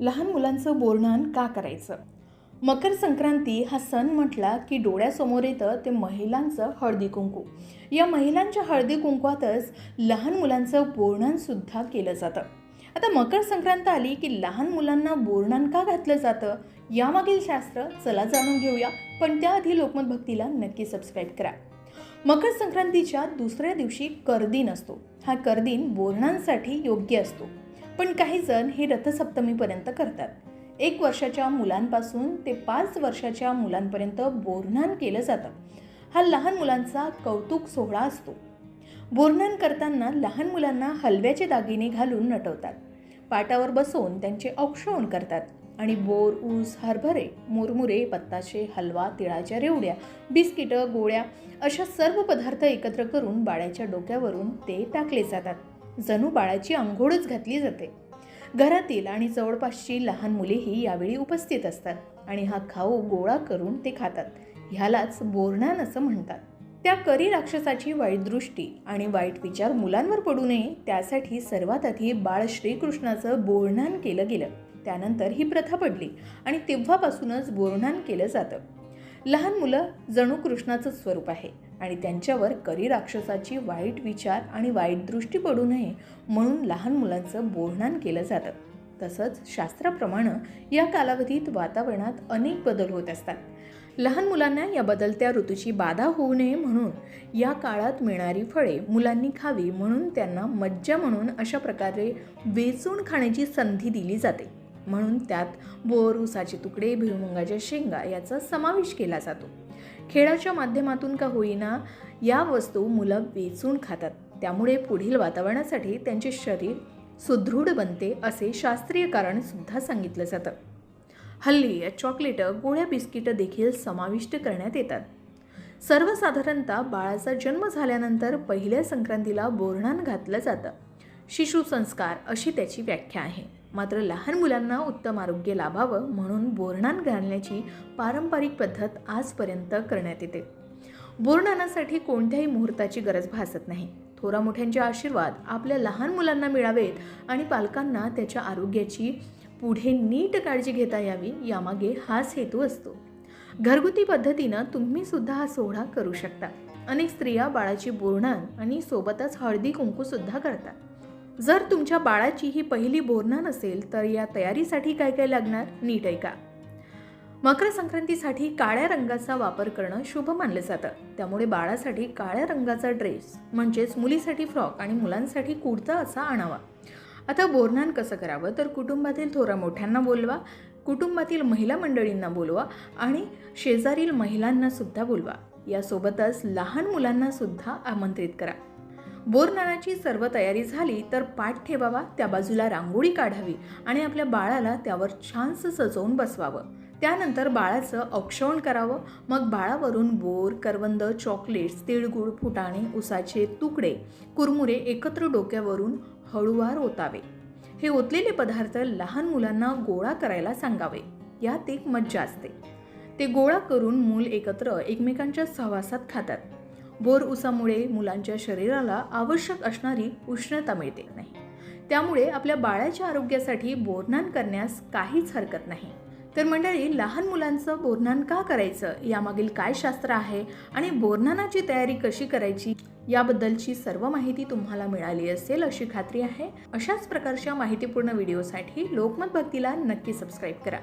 लहान मुलांचं बोरणान का करायचं? मकर संक्रांती हा सण म्हटला की डोळ्यासमोर येतं ते महिलांचं हळदी कुंकू. या महिलांच्या हळदी कुंकवातच लहान मुलांचं बोरणानसुद्धा केलं जातं. आता मकर संक्रांत आली की लहान मुलांना बोरणान का घातलं जातं? यामागील शास्त्र चला जाणून घेऊया पण त्याआधी लोकमत भक्तीला नक्की सबस्क्राईब करा. मकर संक्रांतीच्या दुसऱ्या दिवशी करदिन असतो. हा करदिन बोरणांसाठी योग्य असतो. पण काही जण हे रथसप्तमीपर्यंत करतात. एक वर्षाच्या मुलांपासून ते पाच वर्षाच्या मुलांपर्यंत बोरणान केलं जातं. हा लहान मुलांचा कौतुक सोहळा असतो. बोरणान करताना लहान मुलांना हलव्याचे दागिने घालून नटवतात. पाटावर बसवून त्यांचे औक्षवण करतात आणि बोर ऊस हरभरे मुरमुरे पत्ताशे हलवा तिळाच्या रेवड्या बिस्किटं गोळ्या अशा सर्व पदार्थ एकत्र करून बाळ्याच्या डोक्यावरून ते टाकले जातात. जणू बाळाची आंघोळच घातली जाते. घरातील आणि जवळपासची लहान मुलेही यावेळी उपस्थित असतात आणि हा खाऊ गोळा करून ते खातात. ह्यालाच बोरणान असं म्हणतात. त्या करी राक्षसाची वाईट दृष्टी आणि वाईट विचार मुलांवर पडू नये त्यासाठी सर्वात आधी बाळ श्रीकृष्णाचं बोरणान केलं गेलं. त्यानंतर ही प्रथा पडली आणि तेव्हापासूनच बोरणान केलं जातं. लहान मुलं जणू कृष्णाचं स्वरूप आहे. आणि त्यांच्यावर करी राक्षसाची वाईट विचार आणि वाईट दृष्टी पडू नये म्हणून लहान मुलांचं बोरणान केलं जातं. तसंच शास्त्राप्रमाणे या कालावधीत वातावरणात अनेक बदल होत असतात. लहान मुलांना या बदलत्या ऋतूची बाधा होऊ नये म्हणून या काळात मिळणारी फळे मुलांनी खावी म्हणून त्यांना मज्जा म्हणून अशा प्रकारे वेचून खाण्याची संधी दिली जाते. म्हणून त्यात बोर उसाचे तुकडे भुईमुगाच्या शेंगा याचा समावेश केला जातो. खेळाच्या माध्यमातून का होईना या वस्तू मुलं वेचून खातात. त्यामुळे पुढील वातावरणासाठी त्यांचे शरीर सुदृढ बनते असे शास्त्रीय कारण सुद्धा सांगितलं जातं. हल्ली या चॉकलेटं गोळ्या बिस्किटं देखील समाविष्ट करण्यात येतात. सर्वसाधारणतः बाळाचा जन्म झाल्यानंतर पहिल्या संक्रांतीला बोरणान घातलं जातं. शिशुसंस्कार अशी त्याची व्याख्या आहे. मात्र लहान मुलांना उत्तम आरोग्य लाभावं म्हणून बोरणान घालण्याची पारंपरिक पद्धत आजपर्यंत करण्यात येते. बोरणानासाठी कोणत्याही मुहूर्ताची गरज भासत नाही. थोरा मोठ्यांचे आशीर्वाद आपल्या लहान मुलांना मिळावेत आणि पालकांना त्याच्या आरोग्याची पुढे नीट काळजी घेता यावी यामागे हाच हेतू असतो. घरगुती पद्धतीनं तुम्ही सुद्धा हा सोहळा करू शकता. अनेक स्त्रिया बाळाची बोरणान आणि सोबतच हळदी कुंकू सुद्धा करतात. जर तुमच्या बाळाची ही पहिली बोरणान असेल तर या तयारीसाठी काय काय लागणार? नीट ऐका. मकर संक्रांतीसाठी काळ्या रंगाचा वापर करणं शुभ मानलं जातं. त्यामुळे बाळासाठी काळ्या रंगाचा ड्रेस म्हणजेच मुलीसाठी फ्रॉक आणि मुलांसाठी कुर्ता असा आणावा. आता बोरणान कसं करावं? तर कुटुंबातील थोरा मोठ्यांना बोलवा कुटुंबातील महिला मंडळींना बोलवा आणि शेजारील महिलांनासुद्धा बोलवा. यासोबतच लहान मुलांनासुद्धा आमंत्रित करा. बोरनानाची सर्व तयारी झाली तर पाठ ठेवावा त्या बाजूला रांगोळी काढावी आणि आपल्या बाळाला त्यावर छानसं सजवून बसवावं. त्यानंतर बाळाचं औक्षवण करावं. मग बाळावरून बोर करवंद चॉकलेट्स तिळगुळ फुटाणे उसाचे तुकडे कुरमुरे एकत्र डोक्यावरून हळूवार ओतावे हे ओतलेले पदार्थ लहान मुलांना गोळा करायला सांगावे. यात एक मज्जा असते. ते गोळा करून मूल एकत्र एकमेकांच्या सहवासात खातात. बोर उसामुळे मुलांच्या शरीराला आवश्यक असणारी उष्णता मिळते नाही. त्यामुळे आपल्या बाळाच्या आरोग्यासाठी बोरनान करण्यास काहीच हरकत नाही. तर मंडळी लहान मुलांचं बोरनान का करायचं? यामागील काय शास्त्र आहे? आणि बोरनानाची तयारी कशी करायची? याबद्दलची सर्व माहिती तुम्हाला मिळाली असेल अशी खात्री आहे. अशाच प्रकारच्या माहितीपूर्ण व्हिडिओसाठी लोकमत भक्तीला नक्की सबस्क्राईब करा.